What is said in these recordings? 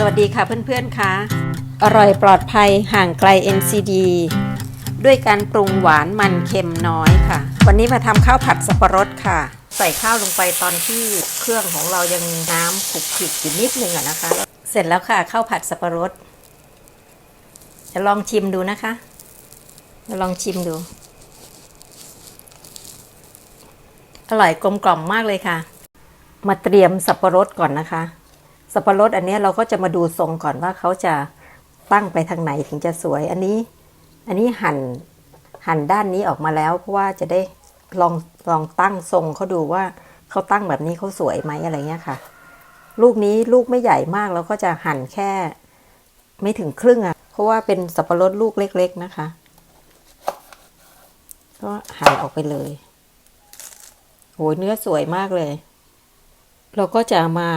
สวัสดีค่ะเพื่อนๆค่ะอร่อยปลอดภัยห่างไกล NCD ด้วยการปรุงหวานมันเค็มน้อยค่ะ วันนี้มาทำข้าวผัดสับปะรดค่ะ ใส่ข้าวลงไปตอนที่เครื่องของเรายังน้ำขุกขิกอยู่นิดนึงอะนะคะ เสร็จแล้วค่ะข้าวผัดสับปะรด จะลองชิมดูนะคะจะลองชิมดู อร่อยกลมกล่อมมากเลยค่ะ มาเตรียมสับปะรดก่อนนะคะ สับปะรดอันนี้เราก็จะมาดูทรงก่อนว่าเขาจะตั้งไปทางไหนถึงจะสวย อันนี้ อันนี้หั่นหั่นด้านนี้ออกมาแล้ว เพราะว่าจะได้ลองลองตั้งทรงเขาดูว่าเขาตั้งแบบนี้เขาสวยไหมอะไรเงี้ยค่ะ ลูกนี้ลูกไม่ใหญ่มากเราก็จะหั่นแค่ ไม่ถึงครึ่งอะ่ะ เพราะว่าเป็นสับปะรดลูกเล็ก ๆนะคะ ก็หั่นออกไปเลยโหเนื้อสวยมากเลย เราก็จะมา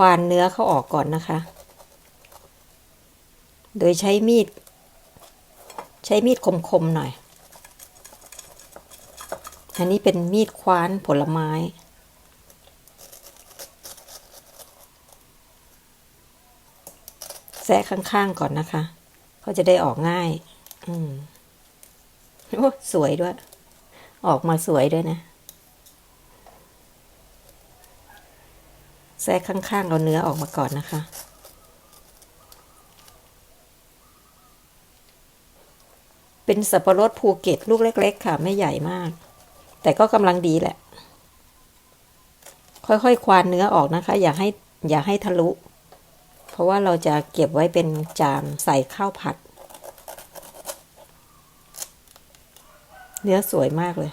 ควานเนื้อเขาออกก่อนนะคะ โดยใช้มีด ใช้มีดคมๆหน่อย อันนี้เป็นมีดคว้านผลไม้แซะข้างๆก่อนนะคะ เขาจะได้ออกง่าย อืมโอ้สวยด้วย ออกมาสวยด้วยนะ แทรกข้างๆเอาเนื้อออกมาก่อนนะคะ เป็นสับปะรดภูเก็ตลูกเล็ก ๆ ค่ะ ไม่ใหญ่มาก แต่ก็กำลังดีแหละ ค่อยๆ ควานเนื้อออกนะคะ อย่าให้อย่าให้ทะลุ เพราะว่าเราจะเก็บไว้เป็นจานใส่ข้าวผัด เนื้อสวยมากเลย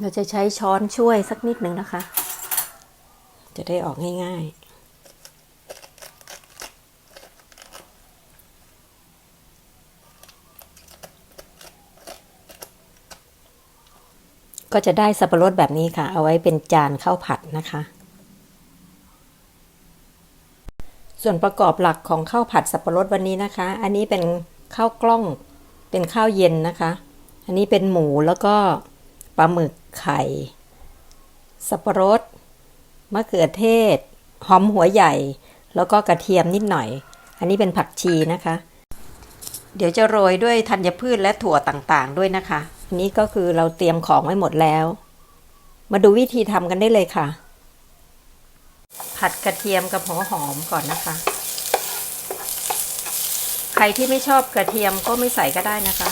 เราจะใช้ช้อนช่วยสักนิดหนึ่งนะคะ จะได้ออกง่ายๆก็จะได้สับปะรดแบบนี้ค่ะ เอาไว้เป็นจานข้าวผัดนะคะ ส่วนประกอบหลักของข้าวผัดสับปะรดวันนี้นะคะ อันนี้เป็นข้าวกล้อง เป็นข้าวเย็นนะคะ อันนี้เป็นหมูแล้วก็ปลาหมึก ไข่ สับปะรด มะเขือเทศ หอมหัวใหญ่ แล้วก็กระเทียมนิดหน่อย อันนี้เป็นผักชีนะคะ เดี๋ยวจะโรยด้วยธัญพืชและถั่วต่างๆ ด้วยนะคะ อันนี้ก็คือเราเตรียมของไว้หมดแล้ว มาดูวิธีทำกันได้เลยค่ะ ผัดกระเทียมกับหัวหอมก่อนนะคะใครที่ไม่ชอบกระเทียมก็ไม่ใส่ก็ได้นะคะ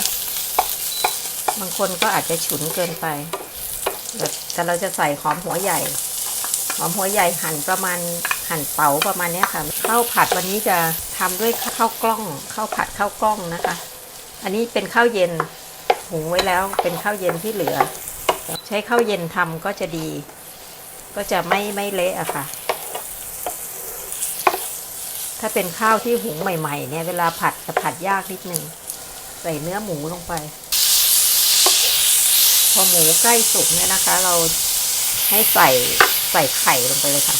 บางคนก็อาจจะฉุนเกินไป แต่เราจะใส่หอมหัวใหญ่ หอมหัวใหญ่หั่นประมาณหั่นเต๋าประมาณนี้ค่ะข้าวผัดวันนี้จะทำด้วยข้าวกล้องข้าวผัดข้าวกล้องนะคะ อันนี้เป็นข้าวเย็นหุงไว้แล้วเป็นข้าวเย็นที่เหลือ ใช้ข้าวเย็นทำก็จะดี ก็จะไม่ไม่เละอะค่ะ ถ้าเป็นข้าวที่หุงใหม่ ๆ เนี่ยเวลาผัดจะผัดยากนิดนึงใส่เนื้อหมูลงไป อหมูใกล้สุกเนี่ยนะคะ เราให้ใส่ใส่ไข่ลงไปเลยค่ะ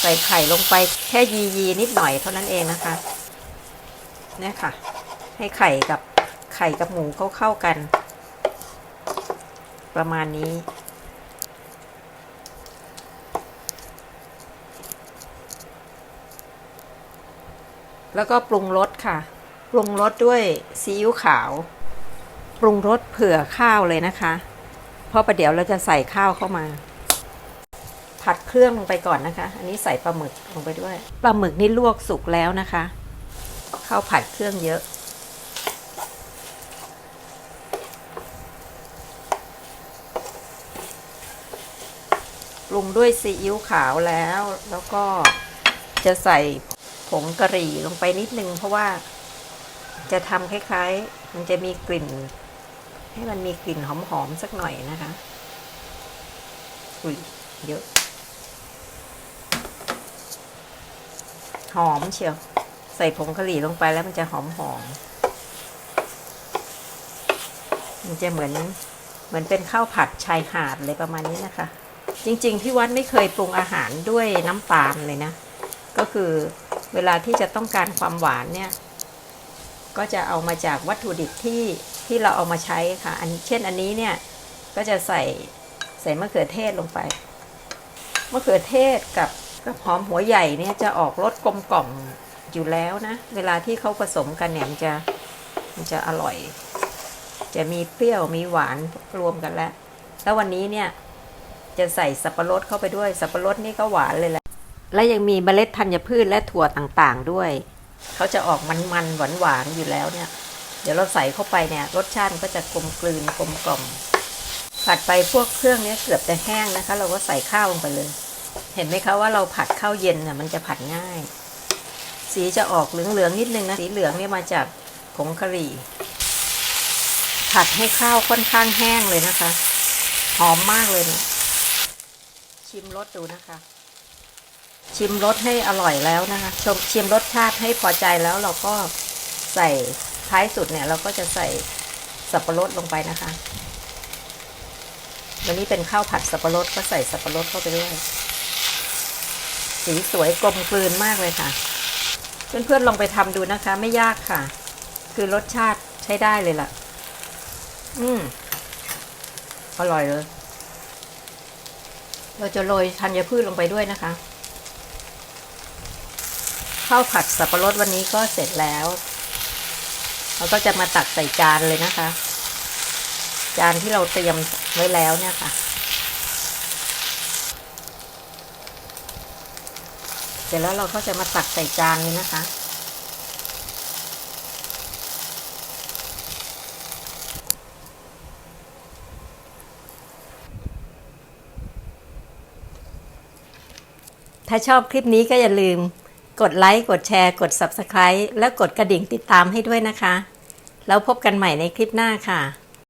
ใส่ไข่ลงไปแค่ยียีนิดหน่อยเท่านั้นเองนะคะเนี่ยค่ะ ให้ไข่กับไข่กับหมูเข้าเข้ากัน ประมาณนี้แล้วก็ปรุงรสค่ะ ปรุงรสด้วยซีอิ๊วขาว ปรุงรสเผื่อข้าวเลยนะคะ เพราะประเดี๋ยวเราจะใส่ข้าวเข้ามา ผัดเครื่องลงไปก่อนนะคะ อันนี้ใส่ปลาหมึกลงไปด้วยปลาหมึกนี่ลวกสุกแล้วนะคะข้าวผัดเครื่องเยอะ ปรุงด้วยซีอิ๊วขาวแล้วแล้วก็จะใส่ผงกะหรี่ลงไปนิดนึงเพราะว่าจะทำคล้ายๆ มันจะมีกลิ่น ให้มันมีกลิ่นหอมๆสักหน่อยนะคะ อุ้ยเยอะ หอมเชียว ใส่ผงกะหรี่ลงไปแล้วมันจะหอมหอมๆมันจะเหมือนเหมือนเป็นข้าวผัดชายหาดเลยประมาณนี้นะคะ จริงๆที่วัดไม่เคยปรุงอาหารด้วยน้ำตาลเลยนะ ก็คือเวลาที่จะต้องการความหวานเนี่ย ก็จะเอามาจากวัตถุดิบที่ ที่เราเอามาใช้ค่ะ อันเช่นอันนี้เนี่ยก็จะใส่ใส่มะเขือเทศลงไปมะเขือเทศกับกับหอมหัวใหญ่เนี่ยจะออกรสกลมกล่อมอยู่แล้วนะ เวลาที่เขาผสมกันเนี่ยมันจะมันจะอร่อย จะมีเปรี้ยวมีหวานรวมกันแล้ว แล้ววันนี้เนี่ยจะใส่สับปะรดเข้าไปด้วย สับปะรดนี่ก็หวานเลยแหละ และยังมีเมล็ดธัญพืชและถั่วต่างๆด้วย เขาจะออกมันๆหวานๆอยู่แล้วเนี่ย เดี๋ยวเราใส่เข้าไปเนี่ยรสชาติมันก็จะกลมกลืนกลมกล่อมผัดไปพวกเครื่องเนี้ยเกือบจะแห้งนะคะ เราก็ใส่ข้าวลงไปเลย เห็นไหมคะว่าเราผัดข้าวเย็นน่ะมันจะผัดง่าย สีจะออกเหลืองๆนิดนึงนะสีเหลืองเนี่ยมาจากผงกะหรี่ ผัดให้ข้าวค่อนข้างแห้งเลยนะคะหอมมากเลยเนี่ยชิมรสดูนะคะ ชิมรสให้อร่อยแล้วนะคะชมชิมรสชาติให้พอใจแล้วเราก็ใส่ ท้ายสุดเนี่ยเราก็จะใส่สับปะรดลงไปนะคะ วันนี้เป็นข้าวผัดสับปะรดก็ใส่สับปะรดเข้าไปด้วย สีสวยกลมกลืนมากเลยค่ะ เพื่อนๆลองไปทำดูนะคะ ไม่ยากค่ะ คือรสชาติใช้ได้เลยล่ะ อืมอร่อยเลย เราจะโรยธัญพืชลงไปด้วยนะคะ ข้าวผัดสับปะรดวันนี้ก็เสร็จแล้ว เราก็จะมาตักใส่จานเลยนะคะ จานที่เราเตรียมไว้แล้วเนี่ยค่ะ เสร็จแล้วเราก็จะมาตักใส่จานเลยนะคะถ้าชอบคลิปนี้ก็อย่าลืม กดไลค์ กดแชร์ กด Subscribe และกดกระดิ่งติดตามให้ด้วยนะคะ แล้วพบกันใหม่ในคลิปหน้าค่ะ